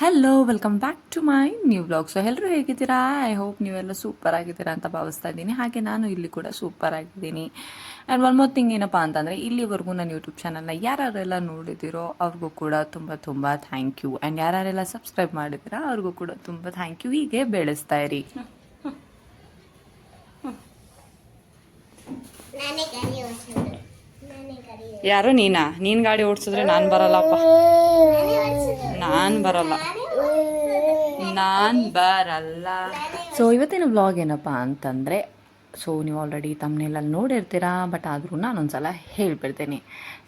Hello welcome back to my new blog so ಎಲ್ಲರೂ ಹೇಗಿದ್ದೀರಾ? I hope ನೀವೆಲ್ಲ super ಆಗಿದ್ದೀರಾ ಅಂತ ಭಾವಿಸ್ತಾ ಇದ್ದೀನಿ. ಹಾಗೆ ನಾನು ಇಲ್ಲಿ ಕೂಡ ಸೂಪರ್ ಆಗಿದ್ದೀನಿ. ಆ್ಯಂಡ್ ಒನ್ ಮೋರ್ ಥಿಂಗ್ ಏನಪ್ಪಾ ಅಂತಂದರೆ, ಇಲ್ಲಿವರೆಗೂ ನಾನು ಯೂಟ್ಯೂಬ್ ಚಾನಲ್ನ ಯಾರ್ಯಾರೆಲ್ಲ ನೋಡಿದ್ದೀರೋ ಅವ್ರಿಗೂ ಕೂಡ ತುಂಬ ತುಂಬ ಥ್ಯಾಂಕ್ ಯು ಆ್ಯಂಡ್ ಯಾರ್ಯಾರೆಲ್ಲ ಸಬ್ಸ್ಕ್ರೈಬ್ ಮಾಡಿದ್ದೀರಾ ಅವ್ರಿಗೂ ಕೂಡ ತುಂಬ ಥ್ಯಾಂಕ್ ಯು ಹೀಗೆ ಬೆಳೆಸ್ತಾ ಇರಿ. ನಾನೇ ಯಾರೋ ನೀನಾ? ನೀನು ಗಾಡಿ ಓಡಿಸಿದ್ರೆ ನಾನು ಬರಲ್ಲಪ್ಪ. ನಾನು ಬರಲ್ಲ. ನಾನು ಬರಲ್ಲ. ಸೊ ಇವತ್ತಿನ ಬ್ಲಾಗ್ ಏನಪ್ಪ ಅಂತಂದರೆ ಸೊ ನೀವು ಆಲ್ರೆಡಿ ತಮ್ಮನೆಲ್ಲಲ್ಲಿ ನೋಡಿರ್ತೀರಾ ಬಟ್ ಆದರೂ ನಾನೊಂದು ಸಲ ಹೇಳ್ಬಿಡ್ತೀನಿ.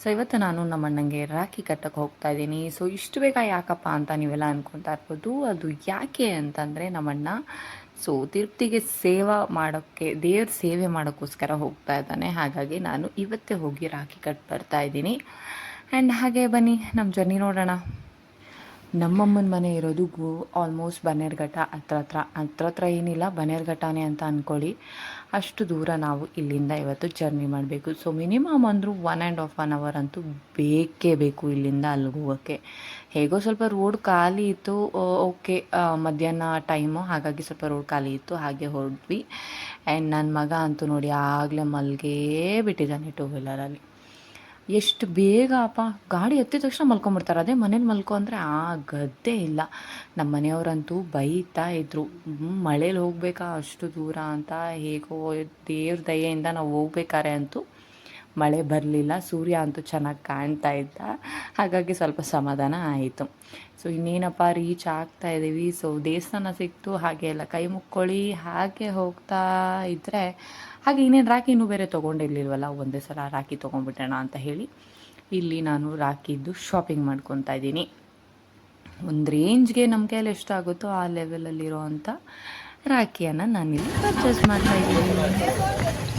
ಸೊ ಇವತ್ತು ನಾನು ನಮ್ಮ ಅಣ್ಣಂಗೆ ರಾಖಿ ಕಟ್ಟಕ್ಕೆ ಹೋಗ್ತಾ ಇದ್ದೀನಿ. ಸೊ ಇಷ್ಟು ಬೇಗ ಯಾಕಪ್ಪ ಅಂತ ನೀವೆಲ್ಲ ಅನ್ಕೊತಾ ಇರ್ಬೋದು. ಅದು ಯಾಕೆ ಅಂತಂದರೆ ನಮ್ಮಣ್ಣ ಸೊ ತಿರುಪ್ತಿಗೆ ಸೇವಾ ಮಾಡೋಕ್ಕೆ, ದೇವ್ರ ಸೇವೆ ಮಾಡೋಕ್ಕೋಸ್ಕರ ಹೋಗ್ತಾ ಇದ್ದಾನೆ. ಹಾಗಾಗಿ ನಾನು ಇವತ್ತೇ ಹೋಗಿ ರಾಖಿ ಕಟ್ ಬರ್ತಾ ಇದ್ದೀನಿ. ಆ್ಯಂಡ್ ಹಾಗೆ ಬನ್ನಿ, ನಮ್ಮ ಜರ್ನಿ ನೋಡೋಣ. ನಮ್ಮಮ್ಮನ ಮನೆ ಇರೋದು ಗೋ ಆಲ್ಮೋಸ್ಟ್ ಬನ್ನೇರ್ಘಟ್ಟ ಹತ್ರ ಹತ್ರ ಹತ್ರ ಹತ್ರ ಏನಿಲ್ಲ ಬನ್ನೇರ್ಘಟ್ಟನೇ ಅಂತ ಅಂದ್ಕೊಳ್ಳಿ ಅಷ್ಟು ದೂರ ನಾವು ಇಲ್ಲಿಂದ ಇವತ್ತು ಜರ್ನಿ ಮಾಡಬೇಕು. ಸೊ ಮಿನಿಮಮ್ ಅಂದರೂ one and half an hour ಅಂತೂ ಬೇಕೇ ಬೇಕು ಇಲ್ಲಿಂದ ಅಲ್ಲಿಗೆ ಹೋಗೋಕ್ಕೆ. ಹೇಗೋ ಸ್ವಲ್ಪ ರೋಡ್ ಖಾಲಿ ಇತ್ತು ಓಕೆ ಮಧ್ಯಾಹ್ನ ಟೈಮು ಹಾಗಾಗಿ ಸ್ವಲ್ಪ ರೋಡ್ ಖಾಲಿ ಇತ್ತು, ಹಾಗೆ ಹೊರಡ್ವಿ ಆ್ಯಂಡ್ ನನ್ನ ಮಗ ಅಂತೂ ನೋಡಿ ಆಗಲೇ ಮಲ್ಗೇ ಬಿಟ್ಟಿದ್ದಾನೆ ಟೂ ವೀಲರಲ್ಲಿ ಎಷ್ಟು ಬೇಗ ಅಪ್ಪ ಗಾಡಿ ಎತ್ತಿದ ತಕ್ಷಣ ಮಲ್ಕೊಂಬಿಡ್ತಾರೆ. ಅದೇ ಮನೇಲಿ ಮಲ್ಕೊ ಅಂದರೆ ಗದ್ದೆ ಇಲ್ಲ. ನಮ್ಮ ಮನೆಯವರಂತೂ ಬೈತಾ ಇದ್ರು. ಮಳೇಲಿ ಹೋಗಬೇಕಾ ಅಷ್ಟು ದೂರ ಅಂತ ಹೇಗೋ ದೇವ್ರ ದಯೆಯಿಂದ ನಾವು ಹೋಗ್ಬೇಕಾರೆ ಅಂತೂ ಮಳೆ ಬರಲಿಲ್ಲ, ಸೂರ್ಯ ಅಂತೂ ಚೆನ್ನಾಗಿ ಕಾಣ್ತಾ ಇದ್ದ. ಹಾಗಾಗಿ ಸ್ವಲ್ಪ ಸಮಾಧಾನ ಆಯಿತು. ಸೊ ಇನ್ನೇನಪ್ಪ ರೀಚ್ ಆಗ್ತಾ ಇದ್ದೀವಿ ಸೊ ದೇವಸ್ಥಾನ ಸಿಕ್ತು, ಹಾಗೆ ಎಲ್ಲ ಕೈ ಮುಕ್ಕೊಳ್ಳಿ, ಹಾಗೆ ಹೋಗ್ತಾ ಇದ್ದರೆ ಹಾಗೆ ಇನ್ನೇನು ರಾಖಿ ಇನ್ನೂ ಬೇರೆ ತೊಗೊಂಡಿರ್ಲಿಲ್ವಲ್ಲ, ಒಂದೇ ಸಲ ರಾಖಿ ತೊಗೊಂಡ್ಬಿಟ್ಟೋಣ ಅಂತ ಹೇಳಿ, ಇಲ್ಲಿ ನಾನು ರಾಖಿದ್ದು ಶಾಪಿಂಗ್ ಮಾಡ್ಕೊತಾ ಇದ್ದೀನಿ. ಒಂದು ರೇಂಜ್ಗೆ ನಮ್ಮ ಕೈಯಲ್ಲಿ ಎಷ್ಟಾಗುತ್ತೋ ಆ ಲೆವೆಲಲ್ಲಿರೋ ಅಂಥ ರಾಖಿಯನ್ನು ನಾನಿಲ್ಲಿ ಪರ್ಚೇಸ್ ಮಾಡ್ತಾ ಇದ್ದೀನಿ.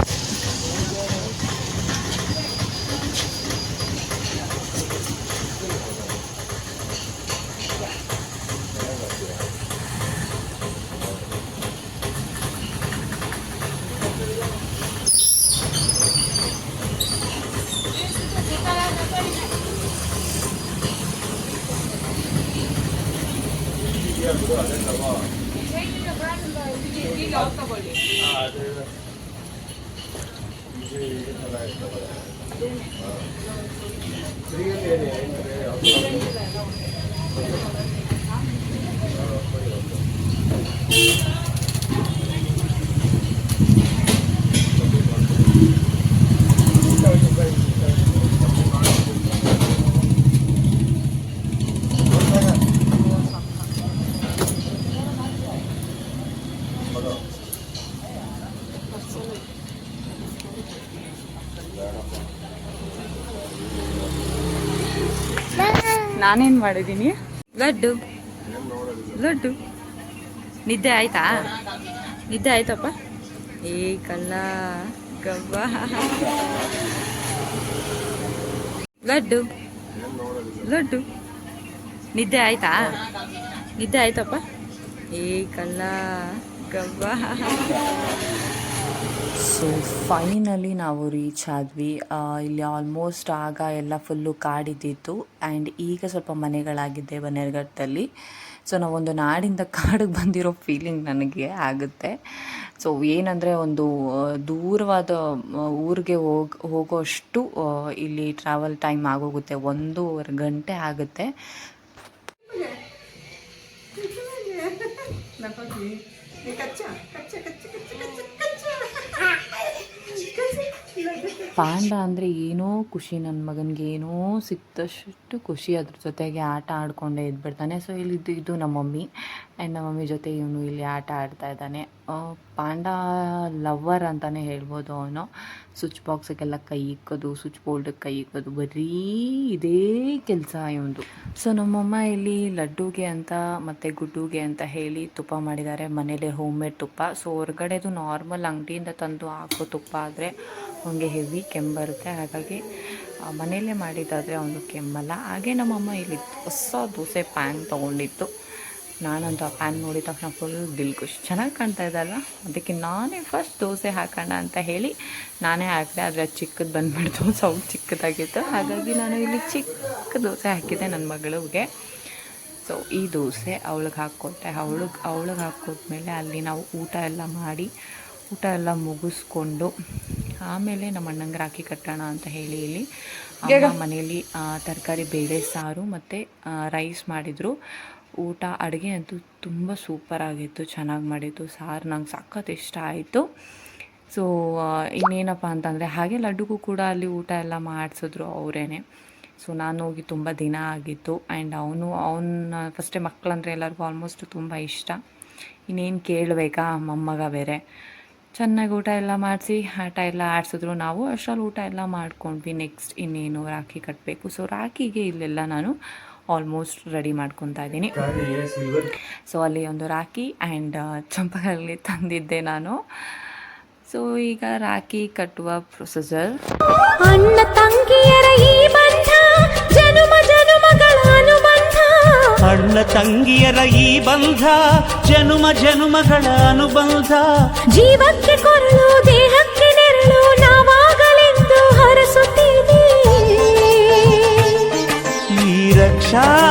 ಯಾವ್ದು ತಗೊಳ್ಳಿ Thank you. ನಾನೇನು ಮಾಡಿದ್ದೀನಿ? ಲಡ್ಡು. ಲಡ್ಡು. ನಿದ್ದೆ ಆಯ್ತಾ? ನಿದ್ದೆ ಆಯ್ತಪ್ಪ? ಏ ಕಲ್ಲ, ಗವ್ವ. ಲಡ್ಡು. ಲಡ್ಡು. ನಿದ್ದೆ ಆಯ್ತಾ? ನಿದ್ದೆ ಆಯ್ತಪ್ಪ? ಏ ಕಲ್ಲ, ಗವ್ವ. ಸೊ ಫೈನಲಿ ನಾವು ರೀಚ್ ಆದ್ವಿ. ಇಲ್ಲಿ ಆಲ್ಮೋಸ್ಟ್ ಆಗ ಎಲ್ಲ ಫುಲ್ಲು ಕಾಡಿದ್ದಿತ್ತು. ಆ್ಯಂಡ್ ಈಗ ಸ್ವಲ್ಪ ಮನೆಗಳಾಗಿದ್ದೆ ಬನ್ನೇರ್ಘಟ್ಟದಲ್ಲಿ. ಸೊ ನಾವೊಂದು ನಾಡಿಂದ ಕಾಡಿಗೆ ಬಂದಿರೋ ಫೀಲಿಂಗ್ ನನಗೆ ಆಗುತ್ತೆ. ಸೊ ಏನಂದರೆ ಒಂದು ದೂರವಾದ ಊರಿಗೆ ಹೋಗಿ, ಹೋಗೋಷ್ಟು ಇಲ್ಲಿ ಟ್ರಾವೆಲ್ ಟೈಮ್ ಆಗೋಗುತ್ತೆ. ಒಂದೂವರೆ ಗಂಟೆ ಆಗುತ್ತೆ. ಪಾಂಡ ಅಂದರೆ ಏನೋ ಖುಷಿ ನನ್ನ ಮಗನಿಗೆ ಏನೋ ಸಿಕ್ತಷ್ಟು ಖುಷಿ ಅದ್ರ ಜೊತೆಗೆ ಆಟ ಆಡ್ಕೊಂಡೇ ಇದ್ಬಿಡ್ತಾನೆ. ಸೊ ಇಲ್ಲಿದ್ದು ಇದು ನಮ್ಮ ಮಮ್ಮಿ. ಆ್ಯಂಡ್ ನಮ್ಮ ಮಮ್ಮಿ ಜೊತೆ ಇವನು ಇಲ್ಲಿ ಆಟ ಆಡ್ತಾ ಇದ್ದಾನೆ. ಪಾಂಡ ಲವ್ವರ್ ಅಂತಲೇ ಹೇಳ್ಬೋದು ಅವನು. ಸ್ವಿಚ್ ಬಾಕ್ಸಿಗೆಲ್ಲ ಕೈ ಇಕ್ಕೋದು, ಸ್ವಿಚ್ ಬೋರ್ಡಿಗೆ ಕೈ ಇಕ್ಕೋದು, ಬರೀ ಇದೇ ಕೆಲಸ ಇವನು ಸೊ ನಮ್ಮಮ್ಮ ಇಲ್ಲಿ ಲಡ್ಡುಗೆ ಅಂತ ಮತ್ತು ಗುಡ್ಡುಗೆ ಅಂತ ಹೇಳಿ ತುಪ್ಪ ಮಾಡಿದ್ದಾರೆ. ಮನೇಲಿ ಹೋಮ್ ಮೇಡ್ ತುಪ್ಪ. ಸೊ ಹೊರಗಡೆದು ನಾರ್ಮಲ್ ಅಂಗಡಿಯಿಂದ ತಂದು ಹಾಕೋ ತುಪ್ಪ ಆದರೆ ಅವನಿಗೆ ಹೆವಿ ಕೆಮ್ಮು ಬರುತ್ತೆ ಹಾಗಾಗಿ ಮನೆಯಲ್ಲೇ ಮಾಡಿದ್ದಾದರೆ ಅವನು ಕೆಮ್ಮಲ್ಲ ಹಾಗೆ ನಮ್ಮಮ್ಮ ಇಲ್ಲಿ ಹೊಸ ದೋಸೆ ಪ್ಯಾನ್ ತೊಗೊಂಡಿತ್ತು ನಾನಂತೂ ಆ ಪ್ಯಾನ್ ನೋಡಿದ ತಕ್ಷಣ ಫುಲ್ ದಿಲ್ ಖುಷಿ. ಚೆನ್ನಾಗಿ ಕಾಣ್ತಾ ಇದ್ದಲ್ಲ ಅದಕ್ಕೆ ನಾನೇ ಫಸ್ಟ್ ದೋಸೆ ಹಾಕೋಣ ಅಂತ ಹೇಳಿ ನಾನೇ ಹಾಕಿದೆ ಆದರೆ ಅದು ಚಿಕ್ಕದು ಬಂದುಬಿಡ್ತು. ಸೌಂಡ್ ಚಿಕ್ಕದಾಗಿತ್ತು. ಹಾಗಾಗಿ ನಾನು ಇಲ್ಲಿ ಚಿಕ್ಕ ದೋಸೆ ಹಾಕಿದ್ದೆ ನನ್ನ ಮಗಳಿಗೆ. ಸೊ ಈ ದೋಸೆ ಅವಳಿಗೆ ಹಾಕ್ಕೊಟ್ಟೆ. ಅವಳಿಗೆ ಅವಳಿಗೆ ಹಾಕ್ಕೊಟ್ಮೇಲೆ ಅಲ್ಲಿ ನಾವು ಊಟ ಎಲ್ಲ ಮಾಡಿ ಊಟ ಎಲ್ಲ ಮುಗಿಸ್ಕೊಂಡು ಆಮೇಲೆ ನಮ್ಮ ಅಣ್ಣಂಗೆ ರಾಖಿ ಕಟ್ಟೋಣ ಅಂತ ಹೇಳಿ ಇಲ್ಲಿ ಮನೆಯಲ್ಲಿ ತರಕಾರಿ ಬೇಳೆ ಸಾರು ಮತ್ತು ರೈಸ್ ಮಾಡಿದರು. ಊಟ, ಅಡುಗೆ ಅಂತೂ ತುಂಬ ಸೂಪರ್ ಆಗಿತ್ತು, ಚೆನ್ನಾಗಿ ಮಾಡಿತ್ತು ಸಾರು ನಂಗೆ ಸಖತ್ ಇಷ್ಟ ಆಯಿತು. ಸೊ ಇನ್ನೇನಪ್ಪ ಅಂತಂದರೆ, ಹಾಗೆ ಲಡ್ಡುಗೂ ಕೂಡ ಅಲ್ಲಿ ಊಟ ಎಲ್ಲ ಮಾಡಿಸಿದ್ರು ಅವರೇನೆ. ಸೊ ನಾನು ಹೋಗಿ ತುಂಬ ದಿನ ಆಗಿತ್ತು. ಆ್ಯಂಡ್ ಅವನು, ಅವನ ಫಸ್ಟೇ ಮಕ್ಕಳಂದ್ರೆ ಎಲ್ಲರಿಗೂ ಆಲ್ಮೋಸ್ಟ್ ತುಂಬ ಇಷ್ಟ. ಇನ್ನೇನು ಕೇಳಬೇಕಾ? ಮೊಮ್ಮಗ ಬೇರೆ. ಚೆನ್ನಾಗಿ ಊಟ ಎಲ್ಲ ಮಾಡಿಸಿ, ಆಟ ಎಲ್ಲ ಆಡಿಸಿದ್ರು. ನಾವು ಅಷ್ಟರಲ್ಲಿ ಊಟ ಎಲ್ಲ ಮಾಡ್ಕೊಂಡ್ವಿ. ನೆಕ್ಸ್ಟ್ ಇನ್ನೇನು ರಾಖಿ ಕಟ್ಟಬೇಕು ಸೊ ರಾಖಿಗೆ ಇಲ್ಲೆಲ್ಲ ನಾನು ಆಲ್ಮೋಸ್ಟ್ ರೆಡಿ ಮಾಡ್ಕೊತ ಇದ್ದೀನಿ. ಸೊ ಅಲ್ಲಿ ಒಂದು ರಾಖಿ ಆ್ಯಂಡ್ ಚಂಪಕಲ್ಲಿ ತಂದಿದ್ದೆ ನಾನು. ಸೊ ಈಗ ರಾಖಿ ಕಟ್ಟುವ ಪ್ರೊಸೆಸರ್ ಅಣ್ಣ ತಂಗಿಯರ ಈ ಬಂಧ ಜನುಮ ಜನುಮಗಳ ಅನುಬಂಧ. ಅಣ್ಣ ತಂಗಿಯರ ಈ ಬಂಧ ಜನುಮ ಜನುಮಗಳ ಅನುಬಂಧ. ಜೀವಕ್ಕೆ ಕೊರಳು ದೇಹಕ್ಕೆ ರಕ್ಷಾ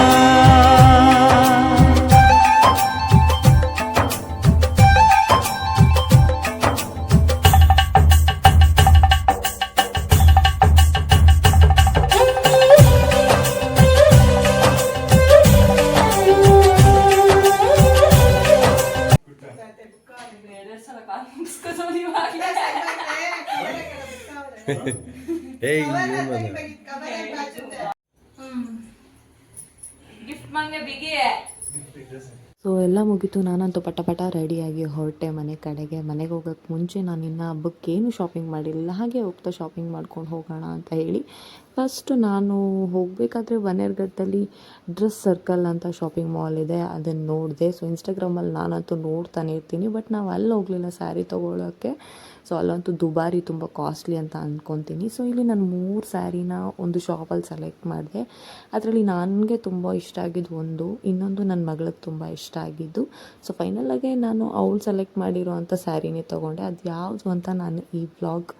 ಏಯ್ ಏನು ಬಂದ ಸೊ ಎಲ್ಲ ಮುಗೀತು. ನಾನಂತೂ ಪಟ ಪಟ ರೆಡಿಯಾಗಿ ಹೊರಟೆ ಮನೆ ಕಡೆಗೆ. ಮನೆಗೆ ಹೋಗೋಕ್ಕೆ ಮುಂಚೆ ನಾನು ಇನ್ನು ಹಬ್ಬಕ್ಕೇನು ಶಾಪಿಂಗ್ ಮಾಡಿಲ್ಲ. ಹಾಗೆ ಹೋಗ್ತಾ ಶಾಪಿಂಗ್ ಮಾಡ್ಕೊಂಡು ಹೋಗೋಣ ಅಂತ ಹೇಳಿ ಫಸ್ಟ್ ನಾನು ಹೋಗಬೇಕಾದ್ರೆ ಬನ್ನೇರ್ಘಟ್ಟಲ್ಲಿ ಡ್ರೆಸ್ ಸರ್ಕಲ್ ಅಂತ ಶಾಪಿಂಗ್ ಮಾಲ್ ಇದೆ ಅದನ್ನು ನೋಡಿದೆ. ಸೊ ಇನ್ಸ್ಟಾಗ್ರಾಮಲ್ಲಿ ನಾನಂತೂ ನೋಡ್ತಾನೆ ಇರ್ತೀನಿ, ಬಟ್ ನಾವು ಅಲ್ಲಿ ಹೋಗಲಿಲ್ಲ ಸ್ಯಾರಿ ತೊಗೊಳೋಕ್ಕೆ. ಸೊ ಅಲ್ಲಂತೂ ದುಬಾರಿ ತುಂಬ ಕಾಸ್ಟ್ಲಿ ಅಂತ ಅಂದ್ಕೊತೀನಿ ಸೊ ಇಲ್ಲಿ ನಾನು ಮೂರು ಸ್ಯಾರಿನ ಒಂದು ಶಾಪಲ್ಲಿ ಸೆಲೆಕ್ಟ್ ಮಾಡಿದೆ. ಅದರಲ್ಲಿ ನನಗೆ ತುಂಬ ಇಷ್ಟ ಆಗಿದ್ದು ಒಂದು, ಇನ್ನೊಂದು ನನ್ನ ಮಗಳಿಗೆ ತುಂಬ ಇಷ್ಟ ಆಗಿದ್ದು. ಸೊ ಫೈನಲಾಗೆ ನಾನು ಅವಳು ಸೆಲೆಕ್ಟ್ ಮಾಡಿರೋ ಅಂಥ ಸ್ಯಾರಿನೇ ತೊಗೊಂಡೆ. ಅದು ಯಾವುದು ಅಂತ ನಾನು ಈ ವ್ಲಾಗ್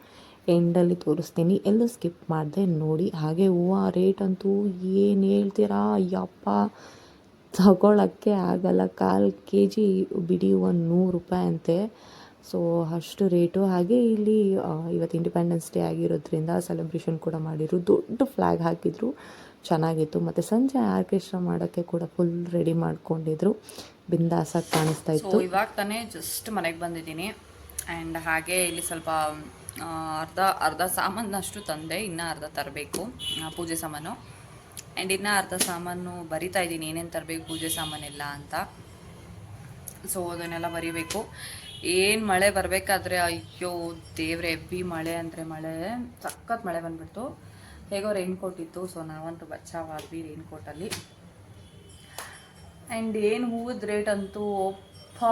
ಎಂಡಲ್ಲಿ ತೋರಿಸ್ತೀನಿ. ಎಲ್ಲೂ ಸ್ಕಿಪ್ ಮಾಡಿದೆ ನೋಡಿ. ಹಾಗೆ, ಹೂವು ರೇಟ್ ಅಂತೂ ಏನು ಹೇಳ್ತೀರಾ? ಅಯ್ಯಪ್ಪ ತಗೊಳ್ಳೋಕ್ಕೆ ಆಗಲ್ಲ. ಕಾಲು ಕೆ ಜಿ ಬಿಡಿ ಒಂದು ನೂರು ರೂಪಾಯಿ ಅಂತೆ. ಸೊ ಅಷ್ಟು ರೇಟು ಹಾಗೆ ಇಲ್ಲಿ ಇವತ್ತು ಇಂಡಿಪೆಂಡೆನ್ಸ್ ಡೇ ಆಗಿರೋದ್ರಿಂದ ಸೆಲೆಬ್ರೇಷನ್ ಕೂಡ ಮಾಡಿದ್ರು. ದೊಡ್ಡ ಫ್ಲ್ಯಾಗ್ ಹಾಕಿದ್ರು. ಚೆನ್ನಾಗಿತ್ತು. ಮತ್ತು ಸಂಜೆ ಆರ್ಕೆಸ್ಟ್ರಾ ಮಾಡೋಕ್ಕೆ ಕೂಡ ಫುಲ್ ರೆಡಿ ಮಾಡ್ಕೊಂಡಿದ್ರು. ಬಿಂದಾಸಾಗಿ ಕಾಣಿಸ್ತಾ ಇತ್ತು. ಇವಾಗ ತಾನೇ ಜಸ್ಟ್ ಮನೆಗೆ ಬಂದಿದ್ದೀನಿ. ಆ್ಯಂಡ್ ಹಾಗೆ ಇಲ್ಲಿ ಸ್ವಲ್ಪ ಅರ್ಧ ಅರ್ಧ ಸಾಮಾನಷ್ಟು ತಂದೆ, ಇನ್ನೂ ಅರ್ಧ ತರಬೇಕು ಪೂಜೆ ಸಾಮಾನು. ಆ್ಯಂಡ್ ಇನ್ನೂ ಅರ್ಧ ಸಾಮಾನು ಬರಿತಾ ಇದ್ದೀನಿ, ಏನೇನು ತರಬೇಕು, ಪೂಜೆ ಸಾಮಾನೆಲ್ಲ ಅಂತ. ಸೊ ಅದನ್ನೆಲ್ಲ ಬರಿಬೇಕು. ಏನು ಮಳೆ ಬರಬೇಕಾದ್ರೆ, ಅಯ್ಯೋ, ದೇವ್ರೆ ಎಬ್ಬಿ ಮಳೆ ಅಂದರೆ ಮಳೆ. ಸಖತ್ ಮಳೆ ಬಂದ್ಬಿಡ್ತು. ಹೇಗೋ ರೈನ್ ಕೋಟ್ ಇತ್ತು ಸೊ ನಾವಂತೂ ಬಚ್ಚಾವಾಗಿ ರೈನ್ ಕೋಟಲ್ಲಿ ಆ್ಯಂಡ್ ಏನು ಹೂವದ ರೇಟ್ ಅಂತೂ, ಒಪ್ಪ,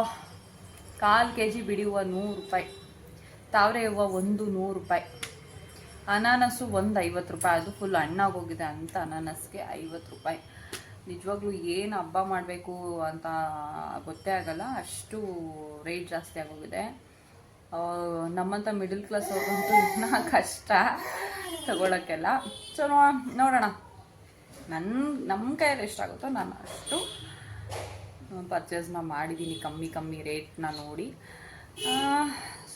ಕಾಲು ಕೆ ಜಿ ಬಿಡಿ ಹೂವು ನೂರು ರೂಪಾಯಿ. ತಾವರೆ ಹೂವು ಒಂದು ನೂರು ರೂಪಾಯಿ. ಅನಾನಸು ಒಂದು ಐವತ್ತು ರೂಪಾಯಿ. ಅದು ಫುಲ್ ಹಣ್ಣಾಗೋಗಿದೆ ಅಂತ ಅನಾನಸ್ಗೆ ಐವತ್ತು ರೂಪಾಯಿ. ನಿಜವಾಗ್ಲೂ ಏನು ಹಬ್ಬ ಮಾಡಬೇಕು ಅಂತ ಗೊತ್ತೇ ಆಗಲ್ಲ. ಅಷ್ಟು ರೇಟ್ ಜಾಸ್ತಿ ಆಗೋಗಿದೆ. ನಮ್ಮಂಥ ಮಿಡಲ್ ಕ್ಲಾಸ್ ಅವ್ರಿಗಂತೂ ಇನ್ನೂ ಕಷ್ಟ ತಗೊಳಕ್ಕೆಲ್ಲ. ಸೊ ನೋಡೋಣ. ನನ್ನ ನಮ್ಮ ಕೈಯಲ್ಲಿ ಎಷ್ಟಾಗುತ್ತೋ ನಾನು ಅಷ್ಟು ಪರ್ಚೇಸ್ನ ಮಾಡಿದ್ದೀನಿ ಕಮ್ಮಿ ಕಮ್ಮಿ ರೇಟ್ನ ನೋಡಿ.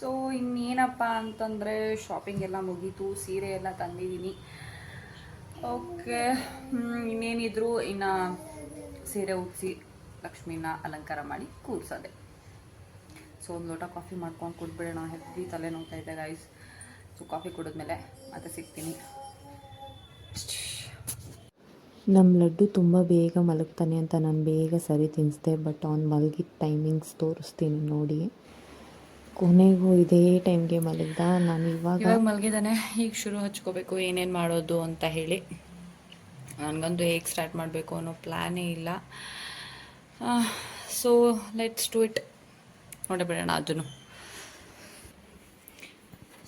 ಸೊ, ಇನ್ನೇನಪ್ಪ ಅಂತಂದರೆ ಶಾಪಿಂಗ್ ಎಲ್ಲ ಮುಗೀತು, ಸೀರೆ ಎಲ್ಲ ತಂದಿದ್ದೀನಿ. ಓಕೆ ಇನ್ನೇನಿದ್ರು ಇನ್ನು ಸೀರೆ ಉಡಿಸಿ ಲಕ್ಷ್ಮೀನ ಅಲಂಕಾರ ಮಾಡಿ ಕೂರಿಸೋದೆ. ಸೊ ಒಂದು ಲೋಟ ಕಾಫಿ ಮಾಡ್ಕೊಂಡು ಕುಡ್ಬಿಡೋಣ ಹೆವಿ ತಲೆ ನೋಡ್ತಾ ಇದ್ದೆ ಗೈಸ್ ಸೊ ಕಾಫಿ ಕುಡಿದ್ಮೇಲೆ ಮತ್ತೆ ಸಿಗ್ತೀನಿ. ನಮ್ಮ ಲಡ್ಡು ತುಂಬ ಬೇಗ ಮಲಗ್ತಾನೆ ಅಂತ ನಾನು ಬೇಗ ಸರಿ ತಿನ್ನಿಸ್ದೆ ಬಟ್ ಅವ್ನು ಮಲಗಿದ ಟೈಮಿಂಗ್ಸ್ ತೋರಿಸ್ತೀನಿ ನೋಡಿ. ಕೊನೆಗೂ ಇದೇ ಟೈಮ್ಗೆ ಮಲಗಿದ. ನಾನು ಇವಾಗ ಇವಾಗ ಮಲಗಿದ್ದಾನೆ ಈಗ ಶುರು ಹಚ್ಕೋಬೇಕು, ಏನೇನು ಮಾಡೋದು ಅಂತ ಹೇಳಿ. ನನಗಂತೂ ಹೇಗೆ ಸ್ಟಾರ್ಟ್ ಮಾಡಬೇಕು ಅನ್ನೋ ಪ್ಲ್ಯಾನೇ ಇಲ್ಲ. ಸೊ ಲೆಟ್ಸ್ ಟು ಇಟ್ ನೋಡೇ ಬಿಡೋಣ ಅದನ್ನು.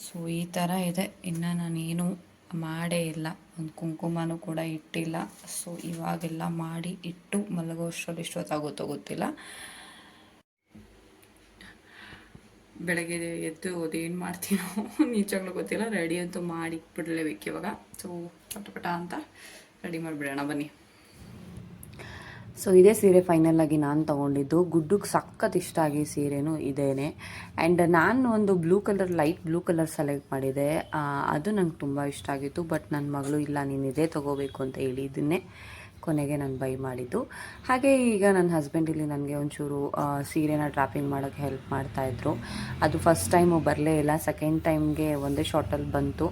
ಸೊ ಈ ಥರ ಇದೆ. ಇನ್ನು ನಾನೇನು ಮಾಡೇ ಇಲ್ಲ. ಒಂದು ಕುಂಕುಮನೂ ಕೂಡ ಇಟ್ಟಿಲ್ಲ. ಸೊ ಇವಾಗೆಲ್ಲ ಮಾಡಿ ಇಟ್ಟು ಮಲಗೋಷ್ಟರಲ್ಲಿ ಇಷ್ಟೊತ್ತಾಗುತ್ತೋ ಗೊತ್ತಿಲ್ಲ. ಬೆಳಗ್ಗೆ ಎದ್ದು ಅದೇನು ಮಾಡ್ತೀನೋ ನಿಜವಾಗ್ಲೂ ಗೊತ್ತಿಲ್ಲ. ರೆಡಿ ಅಂತೂ ಮಾಡಿ ಬಿಡಲೇಬೇಕು ಇವಾಗ. ಸೊ ಪಟ ಪಟ ಅಂತ ರೆಡಿ ಮಾಡಿಬಿಡೋಣ, ಬನ್ನಿ. ಸೊ ಇದೇ ಸೀರೆ ಫೈನಲ್ ಆಗಿ ನಾನು ತೊಗೊಂಡಿದ್ದು. ಗುಡ್ಡಕ್ಕೆ ಸಖತ್ ಇಷ್ಟ ಆಗಿ ಸೀರೆನೂ ಇದೇನೆ. ಆ್ಯಂಡ್ ನಾನು ಒಂದು blue colour light blue colour select ಮಾಡಿದೆ. ಅದು ನಂಗೆ ತುಂಬ ಇಷ್ಟ ಆಗಿತ್ತು ಬಟ್ ನನ್ನ ಮಗಳು, ಇಲ್ಲ, ನೀನು ಇದೇ ತೊಗೋಬೇಕು ಅಂತ ಹೇಳಿ ಇದನ್ನೇ ಕೊನೆಗೆ ನಾನು ಬೈ ಮಾಡಿದ್ದು. ಹಾಗೆ ಈಗ ನನ್ನ ಹಸ್ಬೆಂಡ್ ಇಲ್ಲಿ ನನಗೆ ಒಂಚೂರು ಸೀರೆನ ಡ್ರಾಪಿಂಗ್ ಮಾಡೋಕ್ಕೆ ಹೆಲ್ಪ್ ಮಾಡ್ತಾಯಿದ್ರು ಅದು ಫಸ್ಟ್ ಟೈಮು ಬರಲೇ ಇಲ್ಲ ಸೆಕೆಂಡ್ ಟೈಮ್ಗೆ ಒಂದೇ ಶಾರ್ಟಲ್ಲಿ ಬಂತು.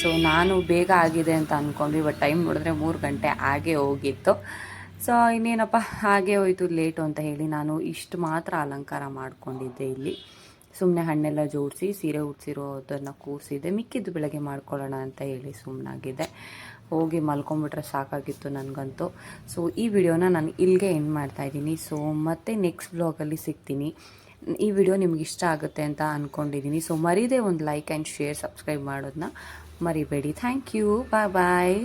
ಸೊ ನಾನು ಬೇಗ ಆಗಿದೆ ಅಂತ ಅಂದ್ಕೊಂಡ್ವಿ ಬಟ್ ಟೈಮ್ ನೋಡಿದ್ರೆ ಮೂರು ಗಂಟೆ ಹಾಗೆ ಹೋಗಿತ್ತು. ಸೊ ಇನ್ನೇನಪ್ಪ, ಹಾಗೆ ಹೋಯಿತು ಲೇಟು ಅಂತ ಹೇಳಿ ನಾನು ಇಷ್ಟು ಮಾತ್ರ ಅಲಂಕಾರ ಮಾಡಿಕೊಂಡಿದ್ದೆ ಇಲ್ಲಿ. ಸುಮ್ಮನೆ ಹಣ್ಣೆಲ್ಲ ಜೋಡಿಸಿ, ಸೀರೆ ಉಡ್ಸಿರೋದನ್ನು ಕೂರಿಸಿದೆ, ಮಿಕ್ಕಿದ್ದು ಬೆಳಗ್ಗೆ ಮಾಡ್ಕೊಳ್ಳೋಣ ಅಂತ ಹೇಳಿ ಸುಮ್ಮನಾಗಿದ್ದೆ ಹೋಗಿ ಮಲ್ಕೊಂಬಿಟ್ರೆ ಸಾಕಾಗಿತ್ತು ನನಗಂತೂ. ಸೊ ಈ ವಿಡಿಯೋನ ನಾನು ಇಲ್ಲಿಗೆ ಎಂಡ್ ಮಾಡ್ತಾ ಇದ್ದೀನಿ. ಸೊ ಮತ್ತೆ ನೆಕ್ಸ್ಟ್ ಬ್ಲಾಗಲ್ಲಿ ಸಿಗ್ತೀನಿ. ಈ ವಿಡಿಯೋ ನಿಮ್ಗೆ ಇಷ್ಟ ಆಗುತ್ತೆ ಅಂತ ಅಂದ್ಕೊಂಡಿದ್ದೀನಿ ಸೊ ಮರೀದೇ ಒಂದು ಲೈಕ್ ಆ್ಯಂಡ್ ಶೇರ್ ಸಬ್ಸ್ಕ್ರೈಬ್ ಮಾಡೋದನ್ನ ಮರಿಬೇಡಿ. Thank you bye bye